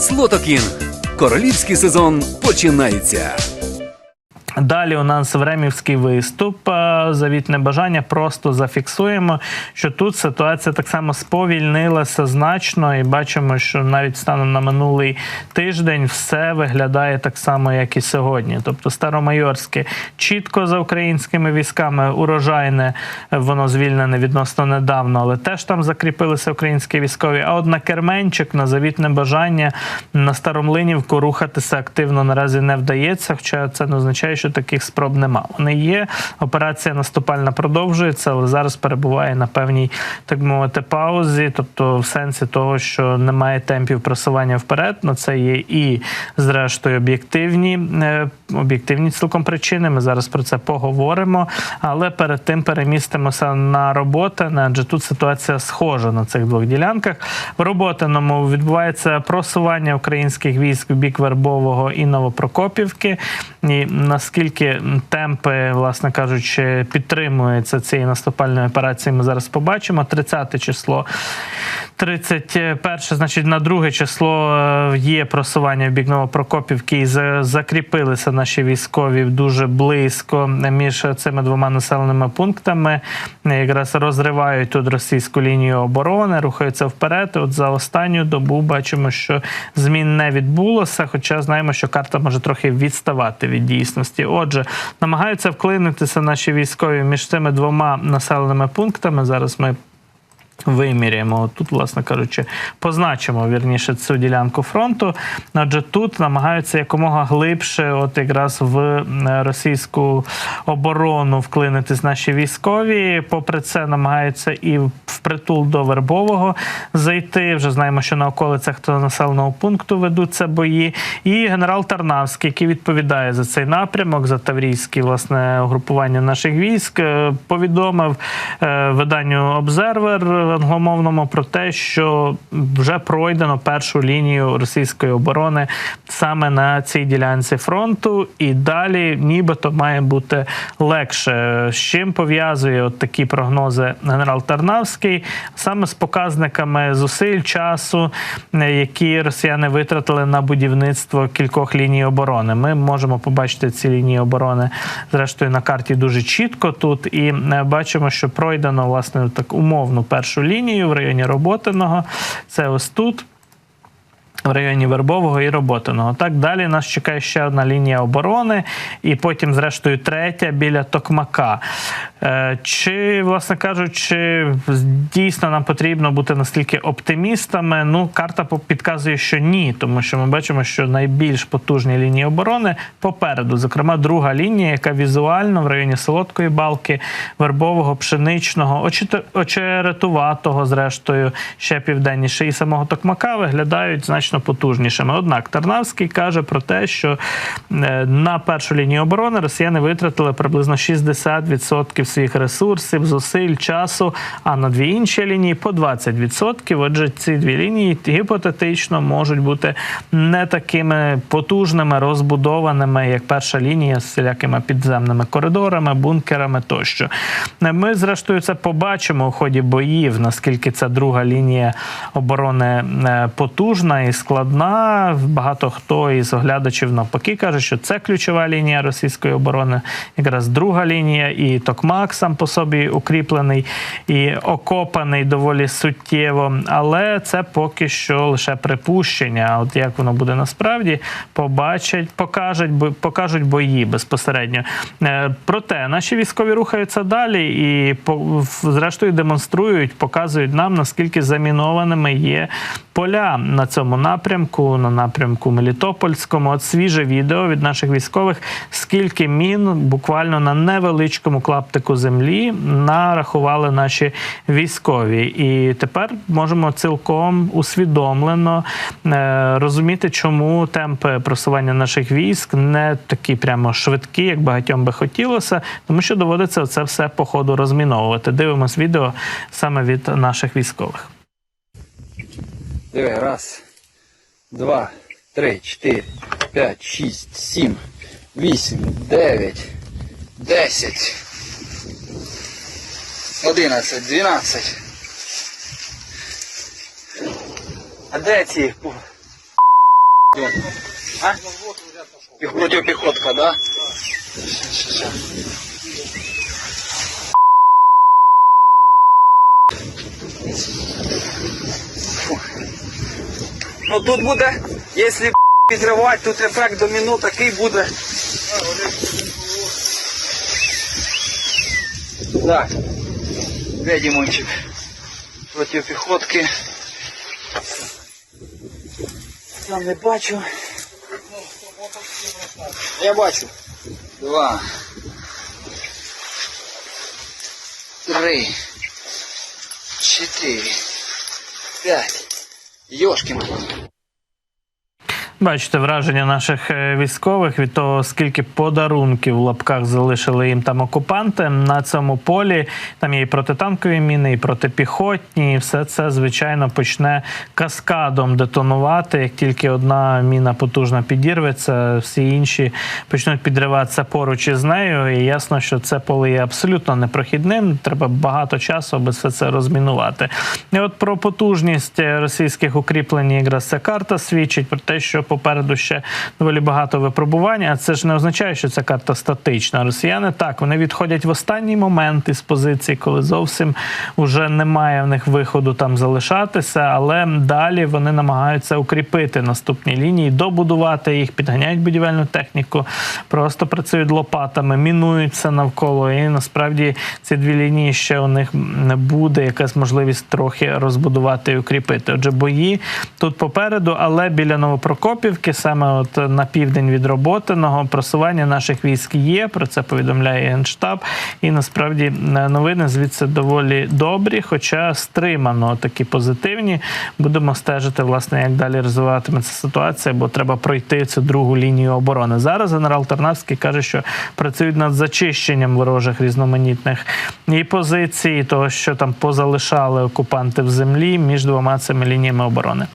Слотокінг. Королівський сезон починається. Далі у нас времівський виступ. Е, Завітне бажання. Просто зафіксуємо, що тут ситуація так само сповільнилася значно, і бачимо, що навіть станом на минулий тиждень все виглядає так само, як і сьогодні. Тобто Старомайорське чітко за українськими військами, урожайне воно звільнене відносно недавно, але теж там закріпилися українські військові. А от на Керменчик, на завітне бажання, на Старомлинівку рухатися активно наразі не вдається. Хоча це не означає, що таких спроб нема. Вони є. Операція наступальна продовжується, але зараз перебуває на певній, так мовити, паузі, тобто в сенсі того, що немає темпів просування вперед. На це є і, зрештою, об'єктивні е, об'єктивні цілком причини. Ми зараз про це поговоримо. Але перед тим перемістимося на роботи, адже тут ситуація схожа на цих двох ділянках. В роботиному відбувається просування українських військ в бік Вербового і Новопрокопівки. І наскільки темпи, власне кажучи, підтримуються цієї наступальної операції, ми зараз побачимо. 30 число. 31, значить, на друге число е, є просування в бік Новопрокопівки і за- закріпилися наші військові дуже близько між цими двома населеними пунктами. Якраз розривають тут російську лінію оборони, рухаються вперед. От за останню добу бачимо, що змін не відбулося, хоча знаємо, що карта може трохи відставати від дійсності. Отже, намагаються вклинитися наші військові між цими двома населеними пунктами. Зараз ми виміряємо. Тут, власне кажучи, позначимо вірніше цю ділянку фронту. Адже тут намагаються якомога глибше, от якраз в е, російську оборону вклинитись наші військові. Попри це, намагаються і впритул до Вербового зайти. Вже знаємо, що на околицях того населеного пункту ведуться бої. І генерал Тарнавський, який відповідає за цей напрямок, за таврійське власне угрупування наших військ, е, повідомив е, виданню Обзервер англомовному про те, що вже пройдено першу лінію російської оборони саме на цій ділянці фронту, і далі нібито має бути легше. З чим пов'язує от такі прогнози генерал Тарнавський, саме з показниками зусиль часу, е, які росіяни витратили на будівництво кількох ліній оборони. Ми можемо побачити ці лінії оборони зрештою на карті дуже чітко тут, і е, бачимо, що пройдено власне так умовну першу лінію в районі Роботиного. Це ось тут. В районі Вербового і Роботиного. Так далі нас чекає ще одна лінія оборони, і потім, зрештою, третя біля Токмака. Е, Чи, власне кажучи, дійсно нам потрібно бути настільки оптимістами? Ну, карта підказує, що ні, тому що ми бачимо, що найбільш потужні лінії оборони попереду, зокрема, друга лінія, яка візуально в районі Солодкої балки, Вербового, Пшеничного, Очеретуватого, зрештою, ще південніше, і самого Токмака виглядають значно потужнішими. Однак Тарнавський каже про те, що е, на першу лінію оборони росіяни витратили приблизно 60% своїх ресурсів, зусиль, часу, а на дві інші лінії по 20%. Отже, ці дві лінії гіпотетично можуть бути не такими потужними, розбудованими, як перша лінія з всілякими підземними коридорами, бункерами тощо. Е, Ми, зрештою, це побачимо у ході боїв, наскільки ця друга лінія оборони е, потужна і складна. Багато хто із оглядачів навпаки каже, що це ключова лінія російської оборони, якраз друга лінія, і Токмак сам по собі укріплений і окопаний доволі суттєво. Але це поки що лише припущення. От як воно буде насправді, побачать, покажуть, покажуть бої безпосередньо. Е, Проте наші військові рухаються далі і зрештою демонструють, показують нам наскільки замінованими є поля на цьому напрямку, на напрямку Мелітопольському. От свіже відео від наших військових, скільки мін буквально на невеличкому клаптику землі нарахували наші військові. І тепер можемо цілком усвідомлено е, розуміти, чому темпи просування наших військ не такі прямо швидкі, як багатьом би хотілося, тому що доводиться це все по ходу розміновувати. Дивимось відео саме від наших військових. Диви, раз, два, три, чотири, п'ять, шість, сім, вісім, дев'ять, десять, одинадцять, дванадцять. А де ці? А? Піх- Противопіхотка, да? Щас, Ну тут буде, якщо підривати, тут ефект доміно такий буде. Так. Де Дімончик? Проти піхотки. Я не бачу. Я бачу. Два. Три. Чотири. П'ять. Йошкін. Бачите враження наших е, військових від того, скільки подарунків в лапках залишили їм там окупанти на цьому полі. Там є і протитанкові міни, і протипіхотні, і все це звичайно почне каскадом детонувати. Як тільки одна міна потужно підірветься, всі інші почнуть підриватися поруч із нею. І ясно, що це поле є абсолютно непрохідним. Треба багато часу, аби все це розмінувати. І от про потужність російських укріплень якраз ця карта свідчить про те, що попереду ще доволі багато випробувань. А це ж не означає, що ця карта статична. Росіяни так вони відходять в останній момент із позиції, коли зовсім вже немає в них виходу там залишатися, але далі вони намагаються укріпити наступні лінії, добудувати їх, підганяють будівельну техніку, просто працюють лопатами, мінують все навколо. І насправді ці дві лінії ще у них не буде якась можливість трохи розбудувати і укріпити. Отже, бої тут попереду, але біля Новопрокопівки, саме от на південь від Роботиного, просування наших військ є. Про це повідомляє генштаб. І насправді е, новини звідси доволі добрі, хоча стримано такі позитивні. Будемо стежити, власне, як далі розвиватиметься ситуація, бо треба пройти цю другу лінію оборони. Зараз генерал Тарнавський каже, що працюють над зачищенням ворожих різноманітних і позицій, того, що там позалишали окупанти в землі між двома цими лініями оборони.